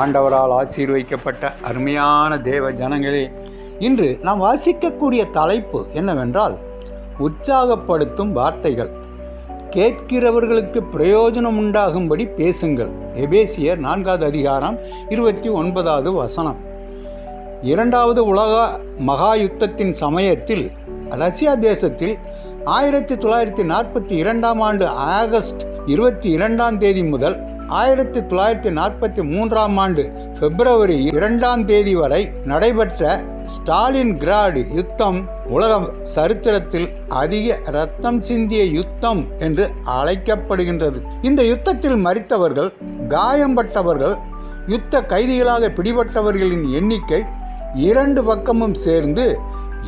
ஆண்டவரால் ஆசீர்வதிக்கப்பட்ட அருமையான தேவ ஜனங்களே இன்று நாம் வாசிக்கக்கூடிய தலைப்பு என்னவென்றால் உற்சாகப்படுத்தும் வார்த்தைகள். கேட்கிறவர்களுக்கு பிரயோஜனம் உண்டாகும்படி பேசுங்கள். எபேசியர் நான்காவது அதிகாரம் இருபத்தி ஒன்பதாவது வசனம். இரண்டாவது உலக மகா யுத்தத்தின் சமயத்தில் ரஷ்யா தேசத்தில் ஆயிரத்தி தொள்ளாயிரத்தி நாற்பத்தி இரண்டாம் ஆண்டு ஆகஸ்ட் இருபத்தி இரண்டாம் தேதி முதல் ஆயிரத்தி தொள்ளாயிரத்தி நாற்பத்தி மூன்றாம் ஆண்டு பிப்ரவரி இரண்டாம் தேதி வரை நடைபெற்ற ஸ்டாலின் கிராடு யுத்தம் உலக சரித்திரத்தில் அதிக இரத்தம் சிந்திய யுத்தம் என்று அழைக்கப்படுகின்றது. இந்த யுத்தத்தில் மறித்தவர்கள் காயம்பட்டவர்கள் யுத்த கைதிகளாக பிடிபட்டவர்களின் எண்ணிக்கை இரண்டு பக்கமும் சேர்ந்து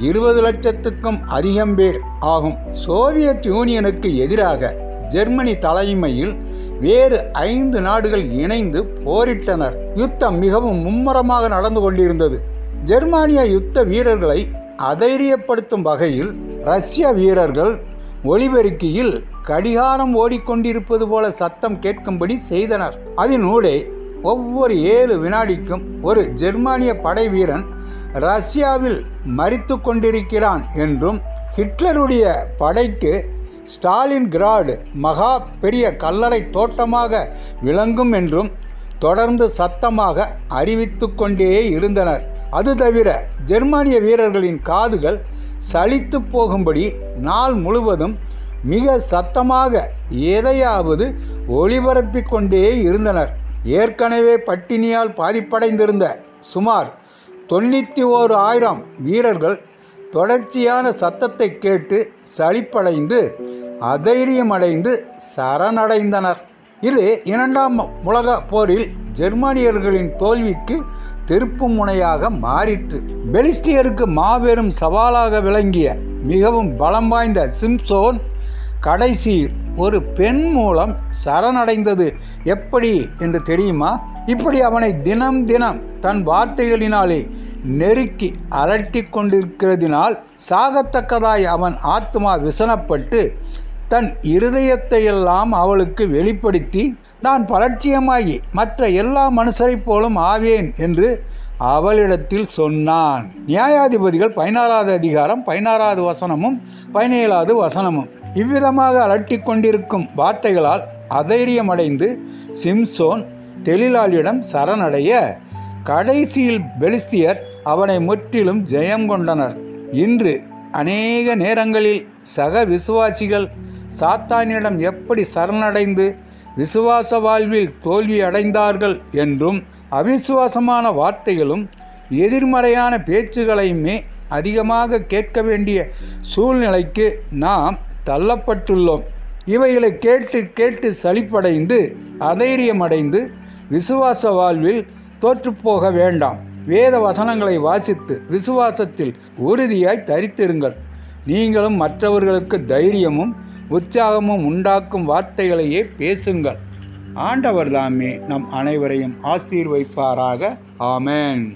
இருபது லட்சத்துக்கும் அதிகம் பேர் ஆகும். சோவியத் யூனியனுக்கு எதிராக ஜெர்மனி தலைமையில் வேறு ஐந்து நாடுகள் இணைந்து போரிட்டனர். யுத்தம் மிகவும் மும்முரமாக நடந்து கொண்டிருந்தது. ஜெர்மானிய யுத்த வீரர்களை அதைரியப்படுத்தும் வகையில் ரஷ்ய வீரர்கள் ஒளிபெருக்கியில் கடிகாரம் ஓடிக்கொண்டிருப்பது போல சத்தம் கேட்கும்படி செய்தனர். அதனூடே ஒவ்வொரு ஏழு வினாடிக்கும் ஒரு ஜெர்மானிய படை வீரன் ரஷ்யாவில் மறித்து கொண்டிருக்கிறான் என்றும் ஹிட்லருடைய படைக்கு ஸ்டாலின் கிராடு மகா பெரிய கல்லறை தோட்டமாக விளங்கும் என்றும் தொடர்ந்து சத்தமாக அறிவித்து கொண்டே இருந்தனர். அது தவிர ஜெர்மானிய வீரர்களின் காதுகள் சலித்து போகும்படி நாள் முழுவதும் மிக சத்தமாக எதையாவது ஒளிபரப்பிக் கொண்டே இருந்தனர். ஏற்கனவே பட்டினியால் பாதிப்படைந்திருந்த சுமார் தொண்ணூற்றி ஓரு ஆயிரம் வீரர்கள் தொடர்ச்சியான சத்தத்தை கேட்டு சளிப்படைந்து அதைரியமடைந்து சரணடைந்தனர். இது இரண்டாம் உலக போரில் ஜெர்மானியர்களின் தோல்விக்கு திருப்பு முனையாக மாறிற்று. பெலிஸ்டியருக்கு மாபெரும் சவாலாக விளங்கிய மிகவும் பலம் வாய்ந்த சிம்சோன் கடைசியில் ஒரு பெண் மூலம் சரணடைந்தது எப்படி என்று தெரியுமா? இப்படி அவனை தினம் தினம் தன் வார்த்தைகளினாலே நெருக்கி அலட்டி கொண்டிருக்கிறதினால் சாகத்தக்கதாய் அவன் ஆத்மா விசனப்பட்டு தன் இருதயத்தையெல்லாம் அவளுக்கு வெளிப்படுத்தி நான் பலட்சியமாகி மற்ற எல்லா மனுஷரைப் போலும் ஆவேன் என்று அவளிடத்தில் சொன்னான். நியாயாதிபதிகள் பதினாறாவது அதிகாரம் பதினாறாவது வசனமும் பதினேழாவது வசனமும் இவ்விதமாக அலட்டி கொண்டிருக்கும் வார்த்தைகளால் அதைரியமடைந்து சிம்சோன் தெளிலாளியிடம் சரணடைய கடைசியில் பெலிஸ்தியர் அவனை முற்றிலும் ஜெயம் கொண்டனர். இன்று அநேக நேரங்களில் சக விசுவாசிகள் சாத்தானிடம் எப்படி சரணடைந்து விசுவாச வாழ்வில் தோல்வி அடைந்தார்கள் என்றும் அவிசுவாசமான வார்த்தைகளும் எதிர்மறையான பேச்சுகளையுமே அதிகமாக கேட்க வேண்டிய சூழ்நிலைக்கு நாம் தள்ளப்பட்டுள்ளோம். இவைகளை கேட்டு கேட்டு சளிப்படைந்து அதைரியமடைந்து விசுவாச வாழ்வில் தோற்றுப்போக வேண்டாம். வேத வசனங்களை வாசித்து விசுவாசத்தில் உறுதியாய் தரித்திருங்கள். நீங்களும் மற்றவர்களுக்கு தைரியமும் உற்சாகமும் உண்டாக்கும் வார்த்தைகளையே பேசுங்கள். ஆண்டவர் தாமே நம் அனைவரையும் ஆசீர்வைப்பாராக. ஆமேன்.